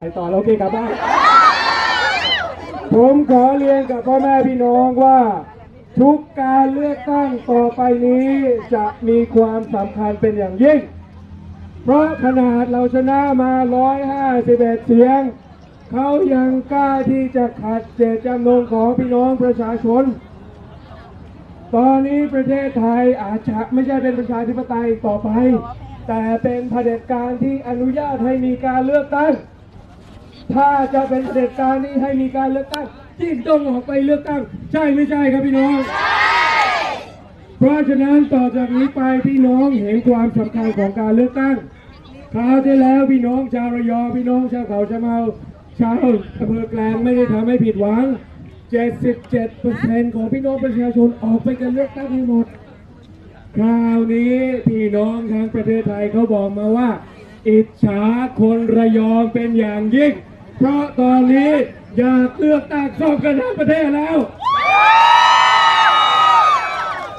ไปต่อแล้วโอเคกลับบ้านผมขอเรียนกับพ่อแม่พี่น้องว่า ทุกการเลือกตั้งต่อไปนี้จะมีความสำคัญเป็นอย่างยิ่ง เพราะขนาดเราชนะมา 151 เสียง เขายังกล้าที่จะขัดเจตจำนงของพี่น้องประชาชน ตอนนี้ประเทศไทยอาจจะไม่ใช่เป็นประชาธิปไตยต่อไป แต่เป็นเผด็จการที่อนุญาตให้มีการเลือกตั้ง ถ้าจะเป็นเผด็จการนี้ให้มีการเลือกตั้งที่ต้องออกไปเลือกตั้ง ใช่ไม่ใช่ครับพี่น้อง เพราะฉะนั้นต่อจากนี้ไปพี่น้องเห็นความสำคัญของการเลือกตั้งคราวที่แล้วพี่น้องชาวระยองพี่น้องชาวเขาชะเมาชาวอำเภอแกลงไม่ได้ทำให้ผิดหวัง 77%ของพี่น้องประชาชนออกไปกันเลือกตั้งให้หมด คราวนี้พี่น้องทั้งประเทศไทยเขาบอกมาว่า อิจฉาคนระยองเป็นอย่างยิ่ง เพราะตอนนี้อยากเลือกตั้งซ่อมกันทั้งประเทศแล้ว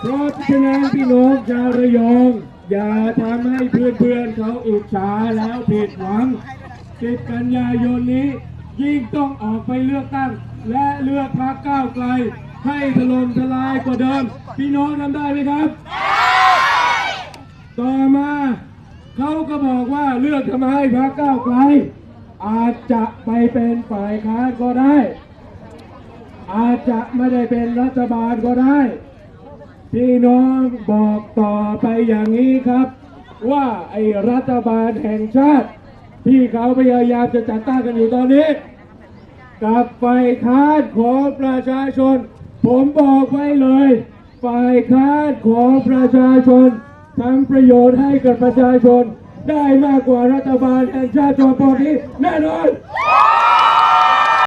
เพราะฉะนั้นพี่น้องชาวระยอง อย่าทำให้เพื่อนๆเขาอิจฉาแล้วผิดหวังสิบกันยายนนี้ ยิ่งต้องออกไปเลือกตั้ง และเลือกพรรคก้าวไกล ให้ถล่มทลายกว่าเดิม พี่น้องทำได้ไหมครับ ต่อมาเขาก็บอกว่าเลือกทำไมพรรคก้าวไกล อาจจะไปเป็นฝ่ายค้านก็ได้ อาจจะไม่ได้เป็นรัฐบาลก็ได้ พี่น้องบอกต่อไปอย่างนี้ครับ ว่าไอ้รัฐบาลแห่งชาติ ที่เขาพยายามจะจัดตั้งกันอยู่ตอนนี้ กับฝ่ายค้านของประชาชน ผมบอกไว้เลย ฝ่ายค้านของประชาชนทำประโยชน์ให้กับประชาชน ได้มากกว่ารัฐบาลแห่งชาติจอมปอนี้แน่นอน